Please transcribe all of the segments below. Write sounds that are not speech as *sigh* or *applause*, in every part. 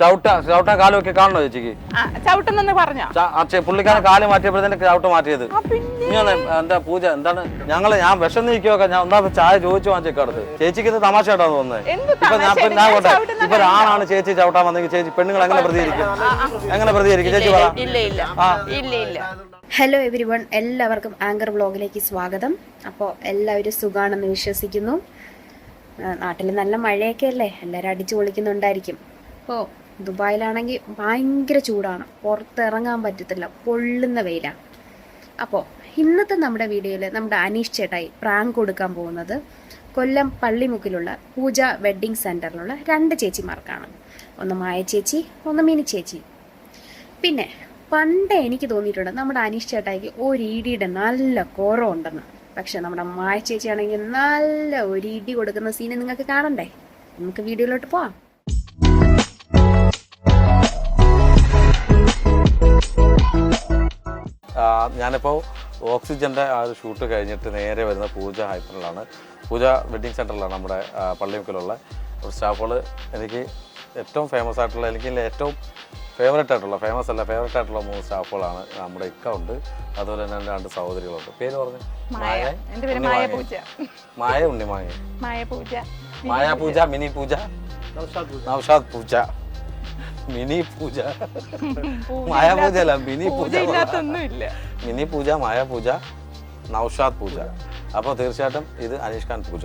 ചവിട്ട കാൽ കാണണോ ചേച്ചിക്ക്? പറഞ്ഞോ? പുള്ളിക്കാരൻ ചവിട്ട് മാറ്റിയത്. എന്താ പൂജ എന്താണ്? ഞങ്ങൾ ഞാൻ വിഷം നീക്കിയൊക്കെ ഞാൻ ഒന്നാ ചായ ചോദിച്ചു വാങ്ങിച്ചേക്കടുത്ത്. ചേച്ചിക്ക് ഇത് തമാശ? ഇപ്പൊ തോന്നുന്നത് ഞാൻ പോട്ടെ ഇപ്പൊ ആണാണ് ചേച്ചി ചവിട്ടാൻ വന്നെങ്കിൽ ചേച്ചി പെണ്ണുങ്ങൾ എങ്ങനെ പ്രതികരിക്കും? എങ്ങനെ പ്രതികരിക്കും? ചേച്ചി പറ. ഹലോ എവരി വൺ എല്ലാവർക്കും ആങ്കർ വ്ളോഗിലേക്ക് സ്വാഗതം. അപ്പോൾ എല്ലാവരും സുഖാണെന്ന് വിശ്വസിക്കുന്നു. നാട്ടിൽ നല്ല മഴയൊക്കെ അല്ലേ? എല്ലാവരും അടിച്ചു പൊളിക്കുന്നുണ്ടായിരിക്കും. ഓ ദുബായിലാണെങ്കിൽ ഭയങ്കര ചൂടാണ്. പുറത്തിറങ്ങാൻ പറ്റത്തില്ല. പൊള്ളുന്ന വെയിലാണ്. അപ്പോൾ ഇന്നത്തെ നമ്മുടെ വീഡിയോയിൽ നമ്മുടെ അനീഷ് ചേട്ടായി പ്രാങ്ക് കൊടുക്കാൻ പോകുന്നത് കൊല്ലം പള്ളിമുക്കിലുള്ള പൂജ വെഡ്ഡിംഗ് സെന്ററിലുള്ള രണ്ട് ചേച്ചിമാർക്കാണ്. ഒന്ന് മായ ചേച്ചി ഒന്ന് മിനി ചേച്ചി. പിന്നെ പണ്ട് എനിക്ക് തോന്നിയിട്ടുണ്ട് നമ്മുടെ അനീഷ് ചേട്ടായിക്ക് ഒരു ഇടിയുടെ നല്ല കുറവുണ്ടെന്ന്. പക്ഷെ നമ്മുടെ മായ ചേച്ചിയാണെങ്കിൽ നല്ല ഒരു ഇടി കൊടുക്കുന്ന സീന് നിങ്ങൾക്ക് കാണണ്ടേ? നമുക്ക് വീഡിയോയിലോട്ട് പോവാം. ആ, ഓക്സിജന്റെ ആ ഒരു ഷൂട്ട് കഴിഞ്ഞിട്ട് നേരെ വരുന്ന പൂജ ഹൈപ്പറിലാണ്. പൂജ വെഡ്ഡിങ് സെന്ററിലാണ് നമ്മുടെ പള്ളിമുക്കിലുള്ള. ഒരു സ്റ്റാഫുകൾ എനിക്ക് ഏറ്റവും ഫേമസ് ആയിട്ടുള്ള അല്ലെങ്കിൽ ഏറ്റവും ഫേവറേറ്റ് ആയിട്ടുള്ള ഫേമസ് അല്ല ഫേവറേറ്റ് ആയിട്ടുള്ള മൂന്ന് സ്റ്റാഫുകളാണ് നമ്മുടെ ഇക്ക ഉണ്ട്. അതുപോലെ തന്നെ എന്റെ രണ്ട് സഹോദരികളുണ്ട്. പേര് പറഞ്ഞു? മായ. എന്റെ പേര് മായ പൂജ. മായ ഉണ്ണി മായ മായ പൂജ മായ പൂജ. മിനി പൂജ. നൗഷാദ് പൂജ. മിനി പൂജ. മായ പൂജ അല്ല മിനി പൂജ. മിനി പൂജ മായ പൂജ നൗഷാദ് പൂജ. അപ്പോൾ തീർച്ചയായിട്ടും ഇത് അനീഷ് ഖാൻ പൂജ.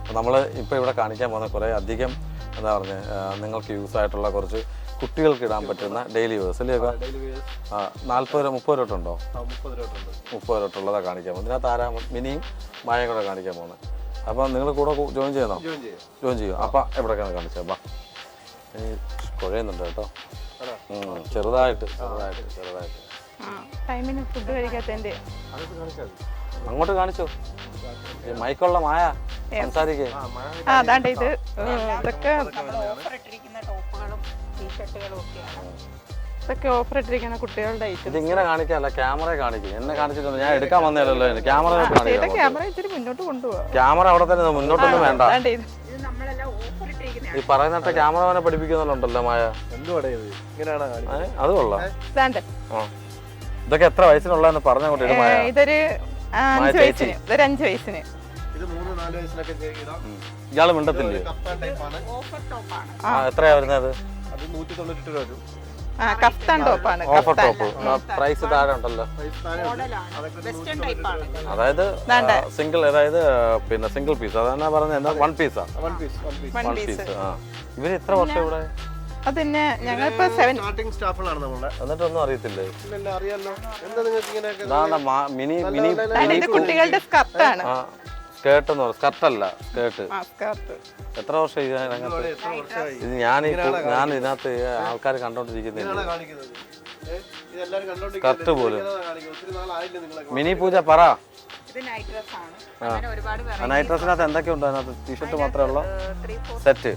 അപ്പോൾ നമ്മൾ ഇപ്പോൾ ഇവിടെ കാണിക്കാൻ പോകുന്ന കുറേ അധികം എന്താ പറഞ്ഞ് നിങ്ങൾക്ക് യൂസ് ആയിട്ടുള്ള കുറച്ച് കുട്ടികൾക്ക് ഇടാൻ പറ്റുന്ന ഡെയിലി വേഴ്സ് അല്ലേ നാൽപ്പത് രൂപ മുപ്പത് രൂപ ഉണ്ടോ? മുപ്പത് രൂപ ഉള്ളതാണ് കാണിക്കാൻ പോകുന്നത്. ഇതിനകത്ത് ആരാ മിനിയും മായയും കൂടെ കാണിക്കാൻ പോകുന്നത്? അപ്പോൾ നിങ്ങൾ കൂടെ ജോയിൻ ചെയ്യണോ ജോയിൻ ചെയ്യും. അപ്പം എവിടെയൊക്കെയാണ് കാണിച്ചത്. ബാ ഇനി കുഴയുന്നുണ്ട് കേട്ടോ. ചെറുതായിട്ട് ചെറുതായിട്ട് ചെറുതായിട്ട്. ടൈമിന് ഫുഡ് കഴിക്കാത്തതിന്റെ. അങ്ങോട്ട് കാണിച്ചു. മൈക്കുള്ള മായ സംസാരിക്കേ. ആ അതാണ്ട് ഇത് ഇതൊക്കെ ഇതൊക്കെ ഓഫർ ഇട്ടിരിക്കുന്ന കുട്ടികളുടെ ഐറ്റം ഇത് ഇങ്ങനെ കാണിക്കാല്ല ക്യാമറ കാണിക്കും. എന്നെ കാണിച്ചിട്ടുണ്ട്. ഞാൻ എടുക്കാൻ വന്നല്ലോ ക്യാമറ ക്യാമറ ഇച്ചിരി മുന്നോട്ട് കൊണ്ടുപോവാ. ക്യാമറ അവിടെ തന്നെ മുന്നോട്ടൊന്നും വേണ്ട. ഇത്. ഇത് ഈ പറയുന്നിട്ട് ക്യാമറമാനെ പഠിപ്പിക്കുന്നുണ്ടല്ലോ മായ? എന്തുവാടേ ഇത്? ഇങ്ങനെയാണോ കാണിക്കുന്നത്? ഏ, അത് കൊള്ളാം ആ. ഇതൊക്കെ എത്ര വയസ്സിനുള്ളതെന്ന് പറഞ്ഞങ്ങോട്ട് ഇട് മായ. ഇതൊരു അഞ്ച്. വയസ്സിന്. ഇതൊരു അഞ്ച് വയസ്സിന്. ഇയാൾ മിണ്ടത്തില്ലേ? എത്രയാ വരുന്നത്? അത് നൂറ്റി രൂപ വരും. ആ കഫ്താൻ ടോപ്പാണ് ഓഫർ ടോപ്പ്. പ്രൈസ് താഴെ ഉണ്ടല്ലോ. അതായത് സിംഗിൾ അതായത് പിന്നെ സിംഗിൾ പീസ് അതാണ് പറഞ്ഞത്? എന്താ വൺ പീസാ വൺ പീസ് ഇവർ എത്ര വർഷം ഇവിടെ? അതിന് ഞങ്ങളിപ്പോ സ്റ്റാർട്ടിംഗ് സ്റ്റാഫുകളാണ് നമ്മളെ. എന്നിട്ടൊന്നും അറിയത്തില്ലേ? ഇല്ലല്ല അറിയാലോ. എന്താ നിങ്ങൾക്ക് ഇങ്ങനെ മിനി മിനി കുട്ടികളുടെ സ്കർട്ടാണ് സ്കേർട്ട് എന്ന് പറയും സ്കർട്ടല്ല സ്കേർട്ട് എത്ര വർഷം ഇത് അതിനകത്ത്? ഇവിടെ എത്ര ഞാൻ ഞാൻ ഇതിനകത്ത് ആൾക്കാർ കണ്ടോണ്ടിരിക്കുന്നില്ല? കറക്റ്റ് പോലും. മിനി പൂജ പറ. ഇത് നൈറ്റ് ഡ്രസ് ആണ്. അങ്ങനെ ഒരുപാട് നൈറ്റ് ഡ്രസ്സിനകത്ത് എന്തൊക്കെയുണ്ട് അതിനകത്ത്? ടീഷർട്ട് മാത്രമേ ഉള്ളൂ? സെറ്റ്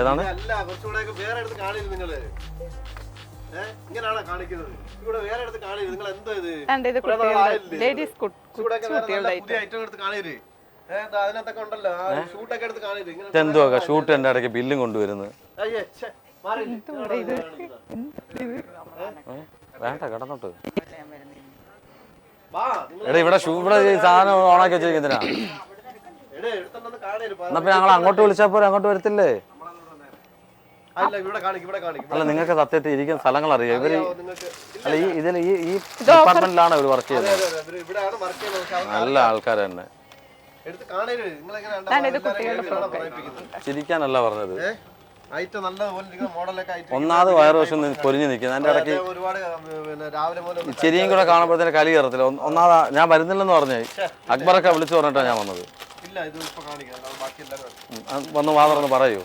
ഏതാണ്? അല്ല കുറച്ചുകൂടെ വേറെ അടുത്ത് കാണില്ല നിങ്ങൾ. ഇങ്ങനെയാണോ കാണിക്കുന്നത്? ഇവിടെ വേറെ കാണില്ല നിങ്ങൾ എന്തോ ഇത്? ലേഡീസ് പുതിയ ഐറ്റം. എടുത്ത് കാണില്ലേ ഷൂട്ട് എന്റെ ഇടയ്ക്ക് ബില്ലും കൊണ്ടുവരുന്നത്? വേണ്ട കിടന്നോട്ട്. വാ എടാ ഇവിടെ ഷൂ ഇവിടെ സാധനം ഓണാക്കി വെച്ചിരിക്കുന്നതിനാ? എന്നാ ഞങ്ങൾ അങ്ങോട്ട് വിളിച്ചാൽ പോരെ? അങ്ങോട്ട് വരത്തില്ലേ? അല്ല നിങ്ങൾക്ക് സത്യത്തിൽ ഇരിക്കുന്ന സ്ഥലങ്ങൾ അറിയാം? ഇവർ നിങ്ങൾക്ക്? അല്ല ഈ ഇതിൽ ഈ ഈ ഡിപ്പാർട്ട്മെന്റിലാണ് ഇവർ വർക്ക് ചെയ്യുന്നത്. അതെ, അതെ, ഇവർ വർക്ക് ചെയ്യുന്നത് പക്ഷെ അവർ നല്ല ആൾക്കാർ തന്നെ. ചിരിക്കാനല്ല പറഞ്ഞത്. ഒന്നാമത് വയറുവശം പൊരിഞ്ഞു നിൽക്കുന്നത് അതിന്റെ ഇടയ്ക്ക് ചെരിയും കൂടെ കാണുമ്പോഴത്തേന് കലി കയറത്തില്ല. ഒന്ന് ഒന്നാമത് ഞാൻ വരുന്നില്ലെന്ന് പറഞ്ഞേ. അക്ബറൊക്കെ വിളിച്ചു പറഞ്ഞിട്ടാണ് ഞാൻ വന്നത്. വന്ന് വാ തുറന്ന് പറയൂ.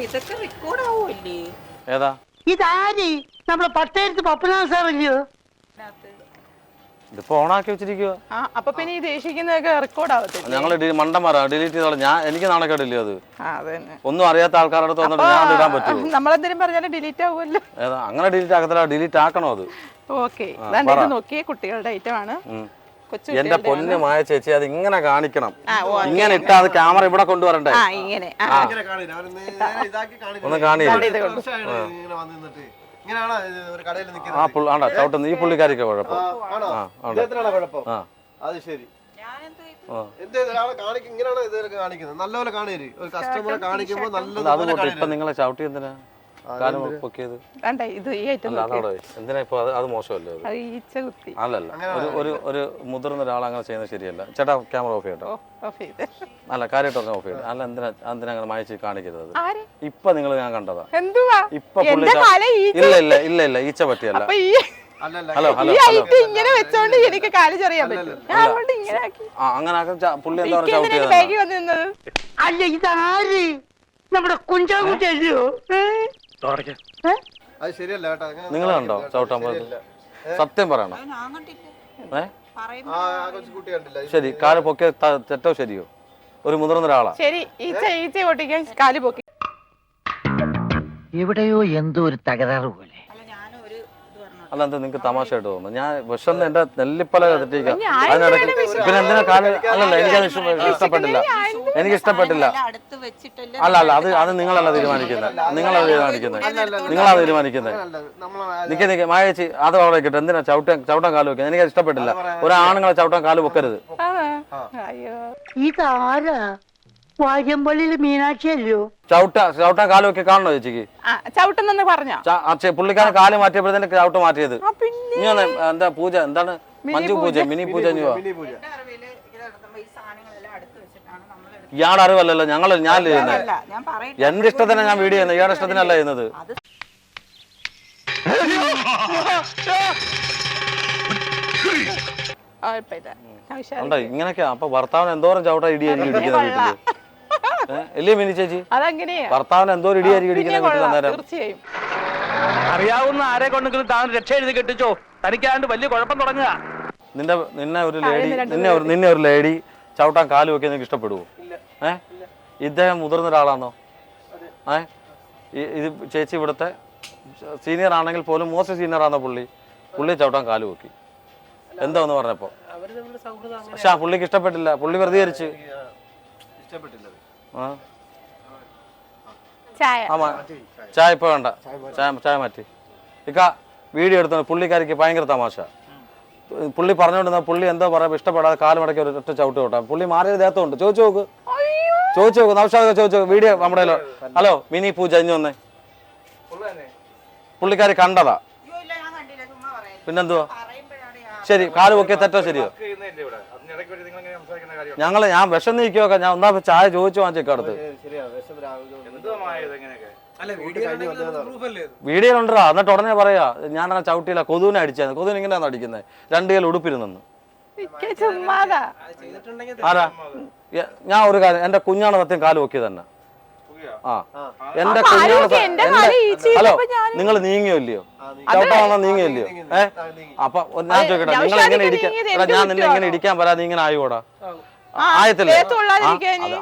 ഇതൊക്കെ റെക്കോർഡ് ആവുമല്ലേ ഏതാ? ഇതാര്? നമ്മളെ പട്ടേരത്ത് പപ്പനാ സാറല്ലയോ ഇതിപ്പോ ഓണാക്കി വെച്ചിരിക്കുക ആ അപ്പൊ പിന്നെ ഈ റെക്കോർഡ് ആവത്തില്ല? ഞങ്ങൾ മണ്ടന്മാരാ ഡിലീറ്റ് ചെയ്തോളാം. ഞാൻ എനിക്ക് നാണക്കേടില്ലേ അത്? ആ അത് ഒന്നും അറിയാത്ത ആൾക്കാരുടെ അടുത്ത് വന്നിട്ട് ഞാൻ ഇടാൻ പറ്റുമോ നമ്മളെന്തെങ്കിലും പറഞ്ഞാലും ഡിലീറ്റ് ആവുമല്ലോ. അങ്ങനെ ഡിലീറ്റ് ആക്കത്തില്ല ഡിലീറ്റ് ആക്കണോ അത്? ഓക്കെ. ഇതാണ്ട് ഇത് നോക്കിയേ കുട്ടികളുടെ ഐറ്റം ആണ്. ഉം. കൊച്ചു എന്റെ പൊന്ന് മായ ചേച്ചി അത് ഇങ്ങനെ കാണിക്കണം. ഇങ്ങനെ ഇട്ടാ അത് ക്യാമറ ഇവിടെ കൊണ്ടുവരണ്ടേ? ആ ഇങ്ങനെ. ആ. ഇങ്ങനെ കാണില്ല. അവർ ഇതാക്കി കാണില്ല. ഒന്ന് കടയിൽ ആ പുള്ളി ആണ്ടാ ചവിട്ടുന്ന ഈ പുള്ളിക്കാരിക്ക് കുഴപ്പം. ആണോ? ആ അത് ശരി. ഇതൊക്കെ കാണിക്കുന്നത്? നല്ലപോലെ കാണിക്കുമ്പോ ഒരു കസ്റ്റമറെ കാണിക്കുമ്പോൾ അല്ല, അത് ഇപ്പൊ നിങ്ങളെ ചവിട്ടി എന്തിനാ? കാലം പൊക്കിയത്. വേണ്ട ഇത് ഈ ഐറ്റം അല്ല അതവിടെ എന്തിനാ ഇപ്പൊ അത് അത് മോശമല്ലേ അത്? അത് ഈച്ച കുത്തി. അല്ലല്ല. ഒരു ഒരു ഒരു മുതിർന്ന ഒരാൾ അങ്ങനെ ചെയ്യുന്നത് ശരിയല്ല. ചേട്ടാ ക്യാമറ ഓഫ് ചെയ്യട്ടോ. ഓ ഓഫ് ചെയ്ത്. അല്ല കാര്യമായിട്ട് പറഞ്ഞാൽ ഓഫ് ചെയ്യട്ടെ. അല്ല എന്തിനാ എന്തിനാ അങ്ങനെ മായച്ച് കാണിക്കരുത്? അത് ആര്? ഇപ്പൊ നിങ്ങൾ ഞാൻ കണ്ടതാ. എന്തുവാ? ഇപ്പൊ എന്റെ ഇല്ല ഇല്ല ഇല്ല ഇല്ല ഈച്ച പറ്റിയല്ല. അപ്പൊ ഈ അല്ലല്ല ഹലോ ഹലോ ഈ ഹലോ ഐറ്റം ഇങ്ങനെ വെച്ചോണ്ട് എനിക്ക് കാൽ ചെറിയാൻ പറ്റും. ഞാൻ അതുകൊണ്ട് ഇങ്ങനെ ആക്കി. ആ അങ്ങനെ ആക്കാൻ ച- പുള്ളി എന്താ പറയുക എന്തിനാ ചവിട്ടിയത് ബാഗിൽ വന്ന് നിന്നത്? അല്ല ഇതാര്? നമ്മുടെ കുഞ്ചാകുട്ടിയോ അത് ശരിയല്ല കേട്ടോ. നിങ്ങൾ കണ്ടോ? ചവിട്ടാൻ പോയത്? സത്യം പറയണം? ശരി കാൽ പൊക്കിയ ത- തെറ്റോ ശരിയോ? ഒരു മുതിർന്ന ഒരാളാ. ശരി ഈച്ച ഈച്ച പൊട്ടിക്കാൻ കാൽ പൊക്കി. എവിടെയോ എന്തോ ഒരു തകരാറ് പോലെ. അല്ല എന്താ നിങ്ങക്ക് തമാശയായിട്ട് തോന്നുന്നു? ഞാൻ വിഷം എന്റെ നെല്ലിപ്പല കത്തിട്ടിരിക്കാം അതിനിടയ്ക്ക്? പിന്നെ എന്തിനാ കാൽ അല്ലല്ല എനിക്കത് ഇഷ്ടപ്പെട്ടില്ല. എനിക്ക് ഇഷ്ടപ്പെട്ടില്ല. അല്ല അല്ല അത് അത് നിങ്ങളല്ല തീരുമാനിക്കുന്നത്. നിങ്ങളത് തീരുമാനിക്കുന്നത്. നിങ്ങളാണ് തീരുമാനിക്കുന്നത്. അല്ല നിക്ക നിക്ക് നിക്ക് മായച്ചി അത് അവിടെ കിട്ടും. എന്തിനാ ചവിട്ട ചവിട്ടം കാൽ വെക്കുന്നത് എനിക്ക് ഇഷ്ടപ്പെട്ടില്ല. ഒരു ആണുങ്ങളെ ചവിട്ടാൻ കാൽ വെക്കരുത്. ആ. അയ്യോ. ഇതാരാ? വാര്യമ്പള്ളിയിൽ മീനാക്ഷി അല്ലയോ ചവിട്ട ചവിട്ടാൻ കാൽ വെക്കി കാണണോ ചേച്ചിക്ക്? ആ ചവിട്ടുന്നെന്ന് പറഞ്ഞോ? പുള്ളിക്കാരൻ കാൽ മാറ്റിയപ്പോഴത്തേക്ക് ചവിട്ട് മാറ്റിയത്. ആ പിന്നെ. എന്താ പൂജ? എന്താണ്? മഞ്ജു പൂജ മിനി പൂജ ഇനി മിനി പൂജ. ഇയാളുടെ അറിവല്ലല്ലോ ഞങ്ങൾ ഞാൻ ചെയ്യുന്നത്. അല്ല ഞാൻ പറയട്ടെ. എന്റെ ഇഷ്ടത്തിന് ഞാൻ വീഡിയോ ചെയ്യുന്നത് ഇയാളുടെ ഇഷ്ടത്തിനല്ല ചെയ്യുന്നത്. ഇങ്ങനൊക്കെയാ അപ്പൊ ഭർത്താവിന് എന്തോരം ചവിട്ട ഇടിയായിരിക്കും ഇടിക്കുന്ന വീട്ടിൽ. ഇല്ലേ മിനി ചേച്ചി? ഭർത്താവിന് എന്തോരം ഇടിയായിരിക്കും പിന്നെ ഇടിക്കുന്ന വീട്ടിൽ അന്നേരം? അറിയാവുന്ന ആരെ കൊണ്ടെങ്കിലും താൻ രക്ഷ എഴുതി കെട്ടിച്ചോ? തനിക്കാണ്ട് വലിയ കുഴപ്പം തുടങ്ങുക. നിന്റെ നിന്നെ ഒരു ലേഡി നിന്നെ ഒരു നിന്നെ ഒരു ലേഡി ചവിട്ടാൻ കാൽ വെക്കാൻ നിനക്ക് ഇഷ്ടപ്പെടുവോ? ഏ? ഇദ്ദേഹം മുതിർന്ന ഒരാളാണോ ഏ? ഇത് ചേച്ചി ഇവിടുത്തെ സീനിയർ ആണെങ്കിൽ പോലും മോസ്റ്റ് സീനിയർ ആണോ പുള്ളി. പുള്ളി ചവിട്ടാൻ കാൽ വെക്കി എന്താന്ന് പറഞ്ഞപ്പോ? പക്ഷെ ആ പുള്ളിക്ക് ഇഷ്ടപ്പെട്ടില്ല. പുള്ളി പ്രതികരിച്ച് ചായ. ഇപ്പൊ വേണ്ട. ചായ ചായ മാറ്റി. ഇക്ക വീഡിയോ എടുത്തു പുള്ളിക്കാരിക്ക് ഭയങ്കര തമാശ. പുള്ളി പറഞ്ഞുകൊണ്ടിരുന്ന പുള്ളി എന്താ പറയാ ഇഷ്ടപ്പെടാതെ കാൽ മടക്കി ഒരു ഒറ്റ ചവിട്ട് വിട്ടാ പുള്ളി മാറിയ ദേഹത്തുണ്ട്. ചോദിച്ചു നോക്ക്. ചോദിച്ചു നോക്കൂ നൗഷാദ് ചോദിച്ചു നോക്ക് വീഡിയോ നമ്മുടെ ഹലോ മിനി പൂജ ഇഞ്ഞു വന്നേ. പുള്ളിക്കാരി കണ്ടതാ. പിന്നെന്തുവാ? ശരി കാൽ പൊക്കിയ തെറ്റോ ശരിയോ? ഞങ്ങൾ ഞാൻ വിഷം നീക്കിയൊക്കെ ഞാൻ ഒന്നാ ചായ ചോദിച്ചു രാവിലെ വീഡിയോ ഉണ്ടാ എന്നിട്ട് ഉടനെ പറയാ ഞാൻ അങ്ങനെ ചവിട്ടിയില്ല കൊതുവിനെ അടിച്ചാന്ന്. കൊതുവിന് ഇങ്ങനെയാണ് അടിക്കുന്നത് രണ്ടു കയ്യിൽ ഉടുപ്പിരുന്നു ആരാ? ഞാൻ ഒരു കാര്യം എന്റെ കുഞ്ഞാണ് സത്യം കാൽ നോക്കിയത് തന്നെ. ആ. എന്റെ കുഞ്ഞാണ് ഹലോ ഞാൻ- നിങ്ങൾ നീങ്ങിയോ ഇല്ലയോ? ചവിട്ടാണോ ചവിട്ടാൻ നീങ്ങിയോ ഇല്ലയോ? ഏ? അപ്പൊ ഞാൻ ചോദിക്കട്ടെ നിങ്ങൾ എങ്ങനെ ഇരിക്കാൻ ഞാൻ നിന്നെ എങ്ങനെ ഇരിക്കാൻ ഇടിക്കാൻ വരാ നീ ഇങ്ങനെ ആയോടാ ആയത്തില്ലേ?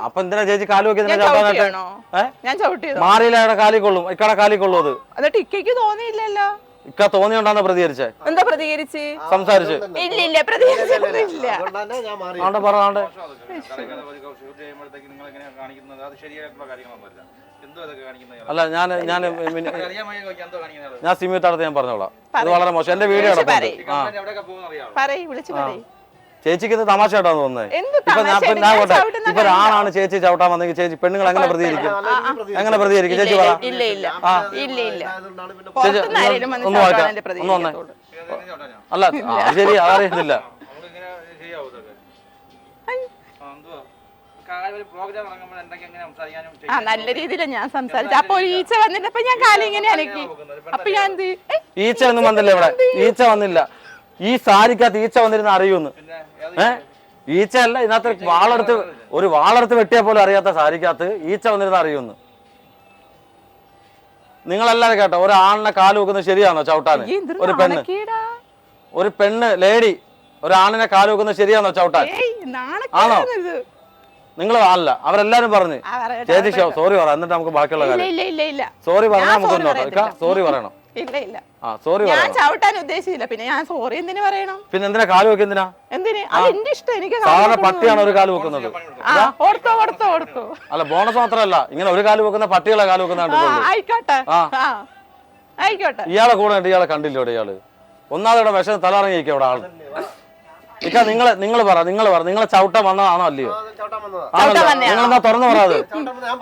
അപ്പൊ എന്തിനാ ചേച്ചി കാൽ നോക്കി ഞാൻ ചവിട്ടാനായിട്ട് മാറിയില്ല കാലിക്കൊള്ളും കൊള്ളും. ഇക്കടെ കാലിക്കൊള്ളു കൊള്ളും അത്. എന്നിട്ട് ഇക്കയ്ക്ക് തോന്നിയില്ലല്ലോ. ഇക്ക തോന്നിയോണ്ടാണ് പ്രതികരിച്ചേ? എന്താ പ്രതികരിച്ച്? സംസാരിച്ച്. ഇല്ല ഇല്ല ആണ്ടെ അല്ല ഞാൻ ഞാൻ ഞാൻ സിമിയത്തടുത്ത് ഞാൻ പറഞ്ഞോളാം. ഇത് വളരെ മോശം. എന്റെ വീഡിയോ ചേച്ചിക്ക് ഇത് തമാശ ആയിട്ടാണ് തോന്നുന്നത് എന്ത് ഇപ്പൊ ഞാൻ തമാശ? ഞാൻ ഞാൻ പോട്ടെ ഇപ്പൊ ആണാണ് ചേച്ചി ചവിട്ടാൻ വന്നെങ്കിൽ ചേച്ചി പെണ്ണുങ്ങൾ എങ്ങനെ പ്രതികരിക്കും? എങ്ങനെ പ്രതികരിക്കും? ചേച്ചി പറ. ഇല്ല ഇല്ല ആ. ഇല്ല ഇല്ല. അതുകൊണ്ടാണ് പിന്നെ ചേച്ചി പുറത്തുനിന്ന് ഒന്ന് ഒന്ന് വന്നേ. അല്ല ശരി ആ, ആ നല്ല രീതിയിലാണ് ഞാൻ സംസാരിച്ചത്. അപ്പൊ ഒരു ഈച്ച വന്നിട്ടപ്പോ ഞാൻ കാലിങ്ങനെ അനക്കി അപ്പൊ ഞാൻ ഈച്ച ഒന്നും വന്നില്ല ഇവിടെ. ഈച്ച വന്നില്ല. ഈ സാരിക്കകത്ത് ഈച്ച വന്നിരുന്ന അറിയുമെന്ന് ഏ? ഈച്ച അല്ല ഇതിനകത്ത് വാളെടുത്ത് ഒരു വാളെടുത്ത് വെട്ടിയ പോലും അറിയാത്ത സാരിക്കകത്ത് ഈച്ച വന്നിരുന്ന അറിയുമെന്ന് നിങ്ങളെല്ലാരും കേട്ടോ ഒരു ആണിനെ കാൽ വെക്കുന്നത് ശരിയാണോ എന്തൊരു ഒരു പെണ്ണ്. ഒരു പെണ്ണ് ലേഡി ഒരു ആണിനെ കാൽ വെക്കുന്നത് ശരിയാണോ ചവിട്ടാൻ? ആണോ. നിങ്ങൾ അല്ല അവരെല്ലാരും പറഞ്ഞു. ചേച്ചി സോറി പറ എന്നിട്ട് നമുക്ക് ബാക്കിയുള്ള ഇല്ല കാര്യം. ഇല്ല ഇല്ല ഇല്ല. സോറി പറഞ്ഞാൽ നമുക്ക് സോറി പറയണം. ഇല്ല ഇല്ല. ആ സോറി ഞാൻ ചവിട്ടാൻ ഉദ്ദേശിച്ചില്ല. പിന്നെ ഞാൻ സോറി എന്തിനു പറയണം? പിന്നെ എന്തിനാ കാൽ വെക്കുക എന്തിനാ? എന്തിന്? അത് എന്റെ ഇഷ്ടം. എനിക്ക് കാൽ സാധാരണ. പട്ടിയാണ് ഒരു കാൽ വെക്കുന്നത്? ആ ഓർത്തോ ഓർത്തോ ഓർത്തോ അല്ല ബോണസ് മാത്രമല്ല. ഇങ്ങനെ ഒരു കാൽ വെക്കുന്ന പട്ടികളെ കാൽ വെക്കുന്ന ആയിക്കോട്ടെ. ആയിക്കോട്ടെ. ഇയാളെ കൂടെ ഇയാളെ കണ്ടില്ല ഇവിടെ ഇയാൾ? ഒന്നാമതെ വിഷം തലറങ്ങിയിരിക്കും അവിടെ ആൾ. ഇക്ക നിങ്ങൾ നിങ്ങൾ പറ നിങ്ങൾ പറ. നിങ്ങളെ ചവിട്ട വന്നതാണോ അല്ലയോ? വന്നതാ. ആണല്ലോ. നിങ്ങളെന്താ തുറന്നു പറയാതെ?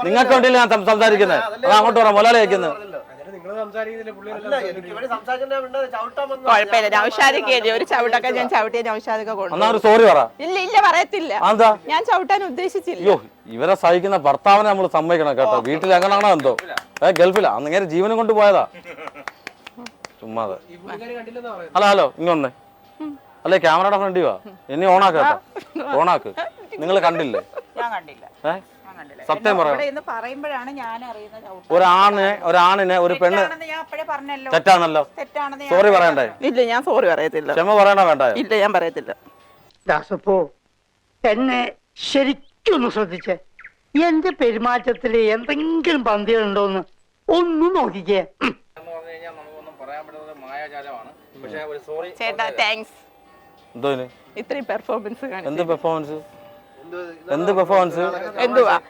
നിങ്ങൾക്ക് വേണ്ടിയില്ല ഞാൻ സംസാരിക്കുന്നത് അങ്ങോട്ട് പറ മുലാല കുഴപ്പമില്ല ഒരു ചവിട്ടൊക്കെ ഞാൻ ചവിട്ടിയ നൗഷാദിക്ക കൊണ്ടു സോറി പറ. ഇല്ല ഇല്ല പറയത്തില്ല. ഞാൻ ചവിട്ടാൻ ഉദ്ദേശിച്ചില്ല. ഇവരെ സഹിക്കുന്ന ഭർത്താവിനെ നമ്മൾ സമ്മതിക്കണം കേട്ടോ. വീട്ടിൽ എങ്ങനെയാണോ എന്തോ. ഏ ഗൾഫിലാ? അങ്ങനെ ഇങ്ങനെ ജീവനും കൊണ്ട് പോയതാ. ചുമ്മാതെ ഹലോ ഹലോ ഇങ്ങൊന്നേ അല്ലേ ക്യാമറയുടെ ഫ്രണ്ടിവാ ഇനി ഓണാക്കാട്ടോ കേട്ടോ. ഓണാക്ക് നിങ്ങൾ കണ്ടില്ലേ? ഞാൻ കണ്ടില്ല. ഏ? ഞാൻ കണ്ടില്ല സത്യം പറയാം പറയുമ്പോഴാണ് ഞാൻ അറിയുന്നത് ചവിട്ട് ഒരാണിനെ ഒരു പെണ്ണ് തെറ്റാണല്ലോ. തെറ്റാണെന്ന് സോറി പറയണ്ടേ? ഇല്ല ഞാൻ സോറി പറയത്തില്ല. ക്ഷമ പറയണ വേണ്ട. ഇല്ല ഞാൻ പറയത്തില്ല. ദാസപ്പോ എന്നെ ശരിക്കൊന്ന് ശ്രദ്ധിച്ചേ. എന്റെ പെരുമാറ്റത്തിൽ എന്തെങ്കിലും പന്തികളുണ്ടോന്ന് ഒന്ന് നോക്കിക്കേ. ചേട്ടാ താങ്ക്സ്? ഇത്രയും പെർഫോമൻസ് എന്ത് പെർഫോമൻസ് എന്ത് പെർഫോമൻസ്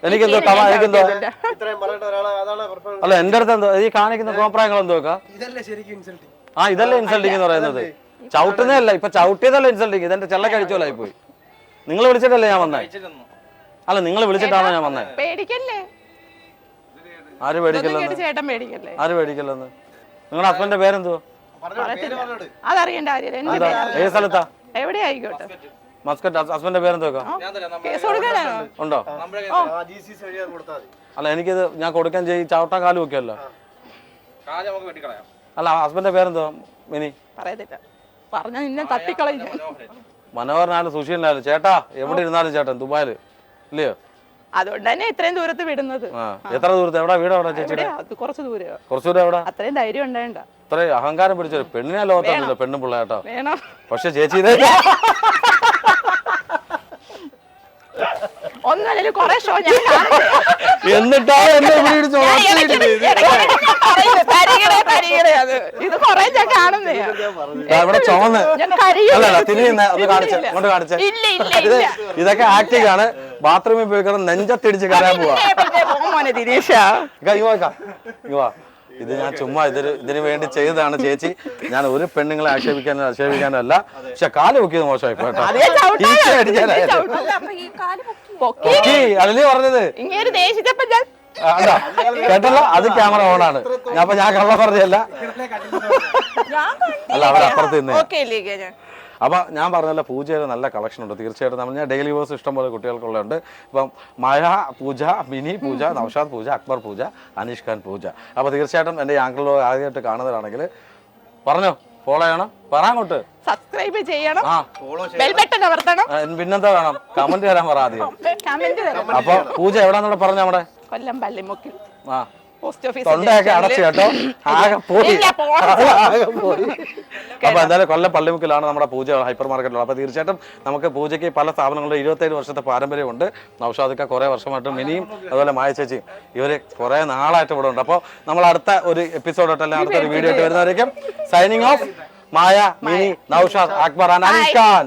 എനിക്കെന്തോ എനിക്കെന്തോ അല്ല എന്റെ അടുത്ത് എന്തോ ഈ കാണിക്കുന്ന കോപ്രായങ്ങൾ എന്തോ ആ ഇതല്ലേ ഇൻസൾട്ടിങ് എന്ന് പറയുന്നത്. ചവിട്ടുന്നേ അല്ല ഇപ്പൊ ചവിട്ടിയതല്ല ഇൻസൾട്ടിങ് ഇതെന്റെ ചെള്ള കഴിച്ചോലായി പോയി നിങ്ങൾ വിളിച്ചിട്ടല്ലേ ഞാൻ വന്നേ? അല്ല നിങ്ങൾ വിളിച്ചിട്ടാണോ ഞാൻ വന്നേ? പേടിക്കല്ലേ? ആര് പേടിക്കല്ലേ? ആര് പേടിക്കല്ലെന്ന്? നിങ്ങളുടെ ഹസ്ബൻഡിന്റെ പേരെന്തോ. അതറിയണ്ട കാര്യമില്ല? ഏത് സ്ഥലത്താ? എവിടെ ആയിക്കോട്ടെ മസ്കറ്റ് ഹസ്ബൻഡിന്റെ പേരെന്തോ വെക്കാം? ഞാൻ തരാം നമ്മുടെ ഉണ്ടോ? അല്ല എനിക്കിത് ഞാൻ കൊടുക്കാൻ ചെയ്യും ചവിട്ടാൻ കാലും ഒക്കെ കാര്യം നമുക്ക് വെട്ടിക്കളയാം. അല്ല ഹസ്ബൻഡിന്റെ പേരെന്തോ? മിനി. പറയത്തില്ല. പറഞ്ഞ നിന്നെ തട്ടിക്കളയും മനോഹരനായാലും സുശീലനായാലും ചേട്ടാ എവിടെ ഇരുന്നാലും ചേട്ടൻ ദുബായിൽ. ഇല്ലയോ? അതുകൊണ്ട് തന്നെ ഇത്രയും ദൂരത്ത് വിടുന്നത്. എത്ര ദൂരത്ത്? എവിടെ വീട് എവിടെ ചേച്ചിയുടെ? കുറച്ച് അത് കുറച്ച് ദൂരം എവിടെ? അത്രയും ധൈര്യം ഉണ്ടായണ്ട. ഇത്ര അഹങ്കാരം പിടിച്ചൊരു പെണ്ണിനെ ലോകത്താണല്ലോ പെണ്ണും പിള്ളേട്ടോ വേണം. പക്ഷെ ചേച്ചി *laughs* ഇത് ഒന്നല്ല കൊറേ ഷോ ഞാൻ. *laughs* എന്നിട്ടാ എന്നെ ഇവിടെ ഇടിച്ച് ഞാൻ വളർത്തി ഇടയ്ക്ക് ഇട്ടിട്ട്. ഇടയ്ക്ക് ഞാൻ പറയുന്നു, തരികിടേ, തരികിടേ അത്. ഇത് കൊറേ ഞാൻ കാണുന്നേ ദാ ഇവിടെ ചുവന്ന് ഞാൻ കരയും. അല്ല അല്ല തിരിയുന്ന ഒന്ന് കാണിച്ചേ ഇല്ല. അങ്ങോട്ട് കാണിച്ചേ ഇല്ല ഇല്ല ഇത് ഇല്ല ഇതൊക്കെ ആക്ടിംഗ് ആണ് ബാത്റൂമിൽ പോയി കിടന്ന് നെഞ്ചത്തിടിച്ച് കരാൻ പോവാ പിന്നെ, പിന്നെ, പോ മോനെ ദിനേശ ഇക്ക, ഇങ്ങ് വാ ഇക്ക. ഇങ്ങ് വാ. ഇത് ഞാൻ ചുമ്മാ ഇതിന് ഇതിനു വേണ്ടി ചെയ്തതാണ് ചേച്ചി. ഞാൻ ഒരു പെണ്ണുങ്ങളെ ആക്ഷേപിക്കാനോ ആക്ഷേപിക്കാനോ അല്ല. പക്ഷെ കാൽ പൊക്കിയത് മോശമായി അതല്ലേ പറഞ്ഞത്? ഇങ്ങനെ ദേശിച്ചപ്പോ ഞാൻ അതാ. കേട്ടല്ലോ? അത് ക്യാമറ ഓണാണ് ഞാൻ അപ്പൊ ഞാൻ കള്ള പറഞ്ഞല്ല അല്ല അവിടെ അപ്പുറത്ത് നിന്ന് ഇല്ലേ ഞാൻ അപ്പൊ ഞാൻ പറഞ്ഞല്ല പൂജയുടെ നല്ല കളക്ഷൻ ഉണ്ട്. തീർച്ചയായിട്ടും നമ്മൾ ഞാൻ ഡെയിലി വേഴ്സ് ഇഷ്ടംപോലെ കുട്ടികൾക്കുള്ളതുണ്ട്. ഇപ്പം മഴ പൂജ മിനി പൂജ നൗഷാദ് പൂജ അക്ബർ പൂജ അനീഷ് ഖാൻ പൂജ. അപ്പോൾ തീർച്ചയായിട്ടും എന്റെ ആങ്കിളിലോ ആദ്യമായിട്ട് കാണുന്നതാണെങ്കിൽ പറഞ്ഞോ ഫോളോ ചെയ്യണം. പറഞ്ഞോട്ട് സബ്സ്ക്രൈബ് ചെയ്യണം. ബെൽ ബട്ടൺ അമർത്തണം. പിന്നെന്താ വേണം? കമന്റ് തരാൻ പറ ആദ്യം. അപ്പൊ പൂജ എവിടെ പറഞ്ഞു നമ്മുടെ? കൊല്ലം പള്ളിമുക്കിൽ. ആ. പോസ്റ്റ് ഓഫീസ് തൊണ്ടയൊക്കെ അടച്ചു കേട്ടോ. ആകെ പോയി. ആകെ പോയി. *laughs* അപ്പൊ എന്തായാലും കൊല്ലം പള്ളിമുക്കിലാണ് നമ്മുടെ പൂജ ഹൈപ്പർ മാർക്കറ്റിലുള്ളത് അപ്പൊ തീർച്ചയായിട്ടും നമുക്ക് പൂജയ്ക്ക് പല സ്ഥാപനങ്ങളും ഇരുപത്തേഴ് വർഷത്തെ പാരമ്പര്യമുണ്ട് നൗഷാദിക്ക കുറെ വർഷമായിട്ടും മിനിയും അതുപോലെ മായ ചേച്ചിയും ഇവർ കുറെ നാളായിട്ട് ഇവിടെ ഉണ്ട്. അപ്പോൾ നമ്മൾ അടുത്ത ഒരു എപ്പിസോഡ് അല്ലെങ്കിൽ അടുത്ത ഒരു വീഡിയോ ആയിട്ട് വരുന്നവരേക്കും സൈനിങ് ഓഫ് മായ മിനി നൗഷാദ് അക്ബർ ഖാൻ